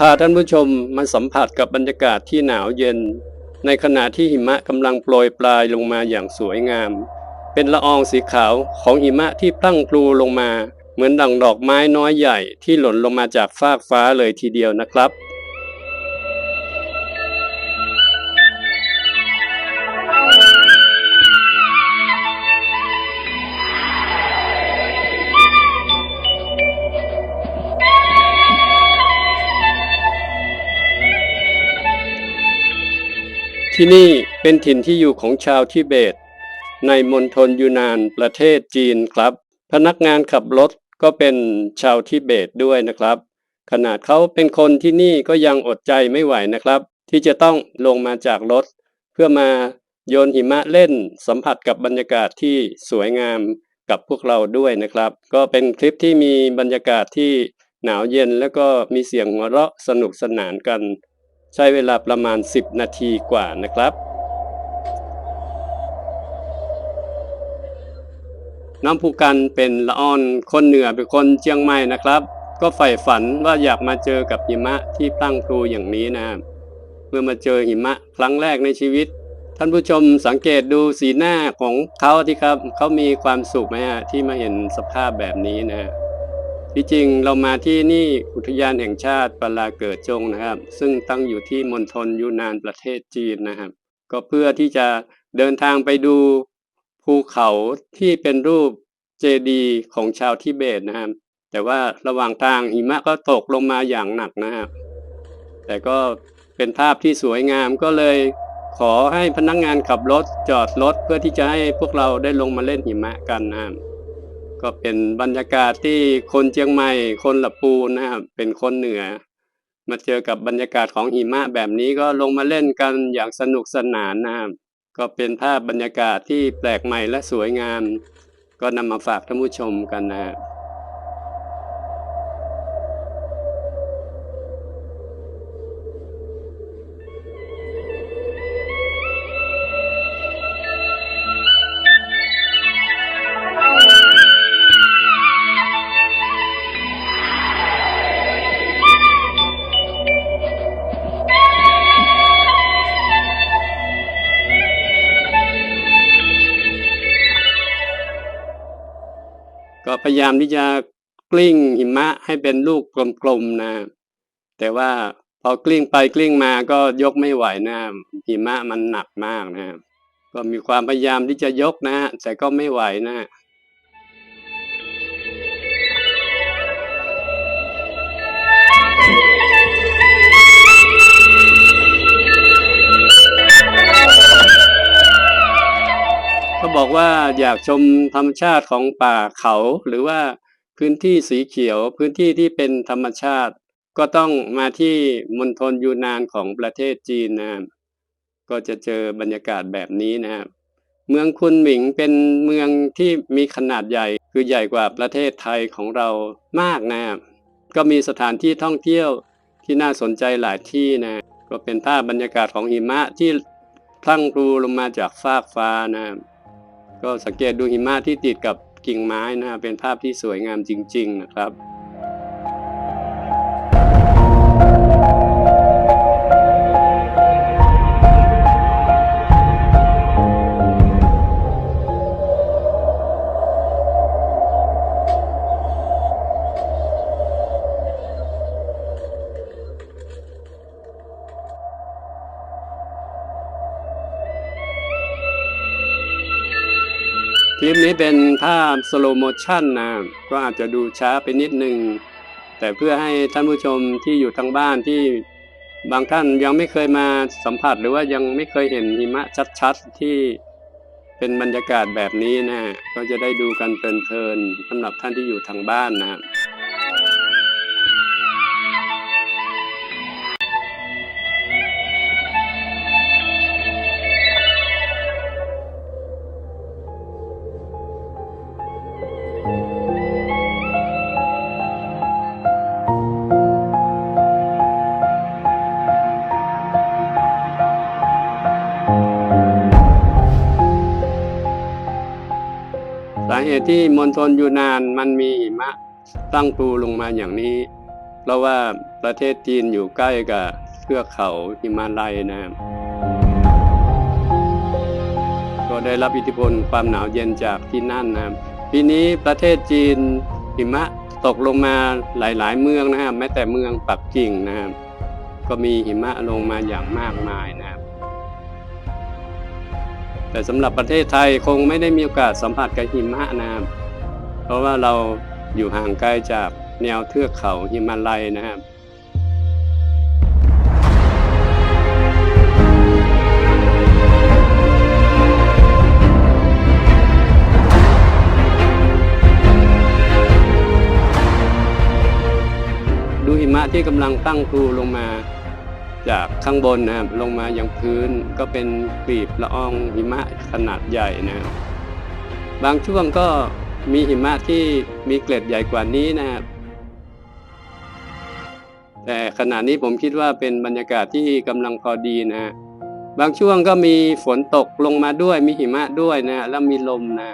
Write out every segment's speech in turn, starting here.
พาท่านผู้ชมมาสัมผัสกับบรรยากาศที่หนาวเย็น ในขณะที่หิมะกำลังโปรยปลายลงมาอย่างสวยงาม เป็นละอองสีขาวของหิมะที่พลั่งพลูลงมา เหมือนดังดอกไม้น้อยใหญ่ที่หล่นลงมาจากฟากฟ้าเลยทีเดียวนะครับ ที่นี่เป็นถิ่นที่อยู่ของชาวทิเบต ในมณฑลยูนานประเทศจีนครับ พนักงานขับรถก็เป็นชาวทิเบตด้วยนะครับ ขนาดเขาเป็นคนที่นี่ก็ยังอดใจไม่ไหวนะครับ ที่จะต้องลงมาจากรถ เพื่อมาโยนหิมะเล่นสัมผัสกับบรรยากาศที่สวยงามกับพวกเราด้วยนะครับ ก็เป็นคลิปที่มีบรรยากาศที่หนาวเย็นแล้วก็มีเสียงหัวเราะสนุกสนานกัน ใช้เวลาประมาณ 10 นาทีกว่านะครับ น้องภูกันเป็นละอ่อนคนเหนือเป็นคนเชียงใหม่นะครับ ก็ใฝ่ฝันว่าอยากมาเจอกับหิมะที่พลั่งพลูอย่างนี้นะครับเมื่อมาเจอหิมะครั้งแรกในชีวิต ท่านผู้ชมสังเกตดูสีหน้าของเขาที่ครับ เขามีความสุขไหมฮะที่มาเห็นสภาพแบบนี้นะ ที่จริงเรามาที่นี่อุทยานแห่งชาติปลาเกิดจงนะครับ ซึ่งตั้งอยู่ที่มณฑลยูนานประเทศจีนนะครับ ก็เพื่อที่จะเดินทางไปดูภูเขาที่เป็นรูปเจดีย์ของชาวทิเบตนะครับ แต่ว่าระหว่างทางหิมะก็ตกลงมาอย่างหนักนะครับแต่ก็เป็นภาพที่สวยงามก็เลยขอให้พนักงงานขับรถจอดรถเพื่อที่จะให้พวกเราได้ลงมาเล่นหิมะกันนะครับ ก็เป็นบรรยากาศที่คนเชียงใหม่คนละปูนนะครับเป็นคนเหนือ มาเจอกับบรรยากาศของหิมะแบบนี้ก็ลงมาเล่นกันอย่างสนุกสนานนะครับก็เป็นภาพบรรยากาศที่แปลกใหม่และสวยงาม ก็นำมาฝากท่านผู้ชมกันนะครับ พยายามที่จะกลิ้งหิมะให้เป็นลูกกลมๆนะ แต่ว่าพอกลิ้งไปกลิ้งมาก็ยกไม่ไหวนะหิมะมันหนักมากนะ ก็มีความพยายามที่จะยกนะ แต่ก็ไม่ไหวนะ ว่าอยากชมธรรมชาติของป่าเขา หรือว่าพื้นที่สีเขียว พื้นที่ที่เป็นธรรมชาติ ก็ต้องมาที่มณฑลยูนานของประเทศจีนนะครับก็จะเจอบรรยากาศแบบนี้นะครับเมืองคุนหมิงเป็นเมืองที่มีขนาดใหญ่คือใหญ่กว่าประเทศไทยของเรามากนะครับก็มีสถานที่ท่องเที่ยวที่น่าสนใจหลายที่นะ ก็เป็นภาพบรรยากาศของหิมะที่พลั่งพลูลงมาจากฟากฟ้านะครับ ก็สังเกตดูหิมะที่ติดกับกิ่งไม้นะเป็นภาพที่สวยงามจริง ๆ นะครับ คลิปนี้เป็นภาพสโลโมชันนะก็อาจจะดูช้าไปนิดนึง แต่เพื่อให้ท่านผู้ชมที่อยู่ทางบ้านที่บางท่านยังไม่เคยมาสัมผัสหรือว่ายังไม่เคยเห็นหิมะชัดๆที่เป็นบรรยากาศแบบนี้นะก็จะได้ดูกันเพลินๆสำหรับท่านที่อยู่ทางบ้านนะสา เหตุที่มณฑลยูนานมันมีหิมะตั้งปูลงมาอย่างนี้ เพราะว่าประเทศจีนอยู่ใกล้กับเทือกเขาหิมาลัยนะครับก็ได้รับอิทธิพลความหนาวเย็นจากที่นั่นนะครับปีนี้ประเทศจีนหิมะตกลงมาหลาย ๆ เมืองนะครับแม้แต่เมืองปักกิ่งนะครับก็มีหิมะลงมาอย่างมากมายนะครับ แต่สำหรับประเทศไทยคงไม่ได้มีโอกาสสัมผัสกับหิมะนะครับเพราะว่าเราอยู่ห่างไกลจากแนวเทือกเขาหิมาลัยนะครับดูหิมะที่กำลังตั้งครูลงมา จากข้างบนนะลงมายังพื้นก็เป็นกลีบละอองหิมะขนาดใหญ่นะบางช่วงก็มีหิมะที่มีเกล็ดใหญ่กว่านี้นะครับแต่ขณะนี้ผมคิดว่าเป็นบรรยากาศที่กำลังพอดีนะ บางช่วงก็มีฝนตกลงมาด้วยมีหิมะด้วยนะแล้วมีลมนะ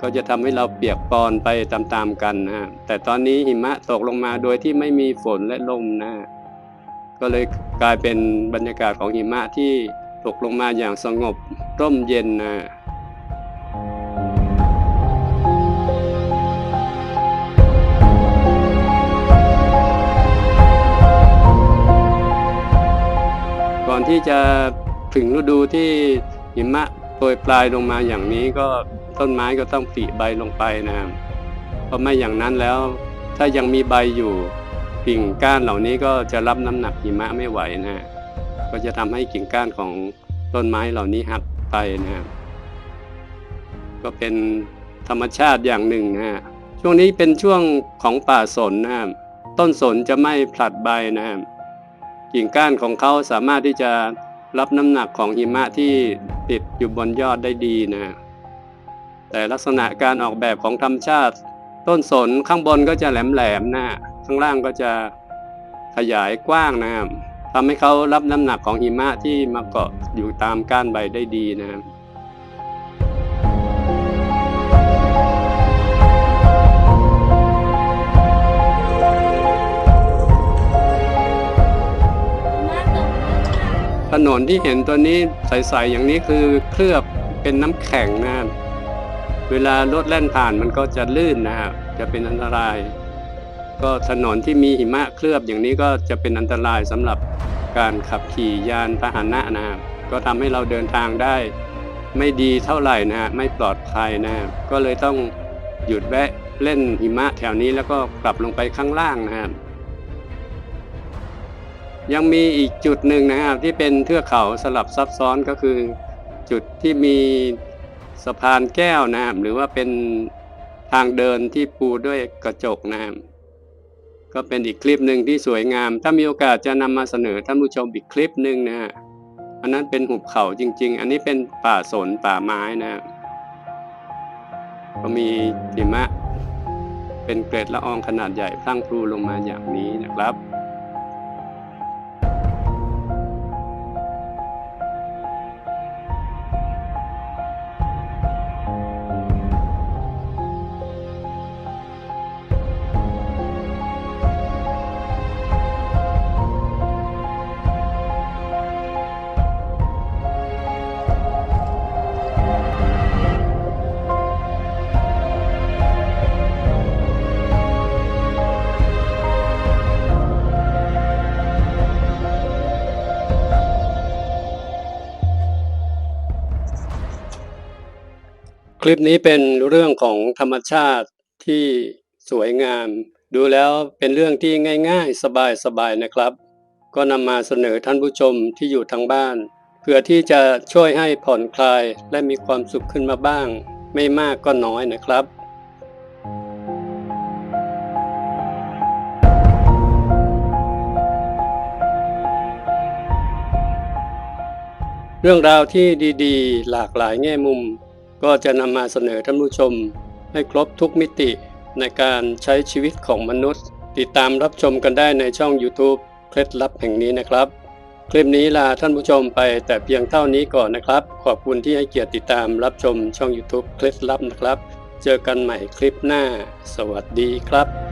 ก็จะทำให้เราเปียกปอนไปตามๆกันนะแต่ตอนนี้หิมะตกลงมาโดยที่ไม่มีฝนและลมนะ ก็เลยกลายเป็นบรรยากาศของหิมะที่ตกลงมาอย่างสงบร่มเย็นนะก่อนที่จะถึงฤดูที่หิมะโปรยปลายลงมาอย่างนี้ก็ต้นไม้ก็ต้องผลิใบลงไปนะเพราะไม่อย่างนั้นแล้ว ถ้ายังมีใบอยู่ กิ่งก้านเหล่านี้ก็จะรับน้ำหนักหิมะไม่ไหวนะฮะก็จะทำให้กิ่งก้านของต้นไม้เหล่านี้หักไปนะครับก็เป็นธรรมชาติอย่างหนึ่งนะฮะช่วงนี้เป็นช่วงของป่าสนนะครับต้นสนจะไม่ผลัดใบนะครับกิ่งก้านของเขาสามารถที่จะรับน้ำหนักของหิมะที่ติดอยู่บนยอดได้ดีนะแต่ลักษณะการออกแบบของธรรมชาติ ต้นสนข้างบนก็จะแหลมๆนะ ข้างล่างก็จะขยายกว้างนะครับทำให้เขารับน้ำหนักของหิมะที่มาเกาะอยู่ตามก้านใบได้ดีนะครับถนนที่เห็นตัวนี้ใสๆอย่างนี้คือเคลือบเป็นน้ำแข็งนะครับเวลารถแล่นผ่านมันก็จะลื่นนะครับจะเป็นอันตราย ก็ถนนที่มีหิมะเคลือบอย่างนี้ก็จะเป็นอันตรายสำหรับการขับขี่ยานพาหนะนะครับก็ทำให้เราเดินทางได้ ไม่ดีเท่าไหร่นะฮะไม่ปลอดภัยนะครับก็เลยต้องหยุดแวะเล่นหิมะแถวนี้แล้วก็กลับลงไปข้างล่างนะครับยังมีอีกจุดหนึ่งนะครับที่เป็นเทือกเขาสลับซับซ้อนก็คือ จุดที่มีสะพานแก้วนะครับหรือว่าเป็นทางเดินที่ปูด้วยกระจกนะครับ ก็เป็นอีกคลิปหนึ่งที่สวยงาม ถ้ามีโอกาสจะนำมาเสนอท่านผู้ชมอีกคลิปหนึ่งนะฮะอันนั้นเป็นหุบเขาจริง ๆ อันนี้เป็นป่าสนป่าไม้นะครับก็มีหิมะ เป็นเกล็ดละอองขนาดใหญ่พลั่งพลูลงมาอย่างนี้นะครับ คลิปนี้เป็นเรื่องของธรรมชาติที่สวยงาม ดูแล้วเป็นเรื่องที่ง่าย ๆ สบายๆนะครับ ก็นำมาเสนอท่านผู้ชมที่อยู่ทางบ้านเพื่อที่จะช่วยให้ผ่อนคลายและมีความสุขขึ้นมาบ้าง ไม่มากก็น้อยนะครับเรื่องราวที่ดีๆ หลากหลายแง่มุม ก็จะนำมาเสนอท่านผู้ชม ให้ครบทุกมิติในการใช้ชีวิตของมนุษย์ ติดตามรับชมกันได้ในช่อง YouTube เคล็ดลับแห่งนี้นะครับ คลิปนี้ลาท่านผู้ชมไปแต่เพียงเท่านี้ก่อนนะครับ ขอบคุณที่ให้เกียรติติดตามรับชมช่อง YouTube เคล็ดลับนะครับ เจอกันใหม่คลิปหน้า สวัสดีครับ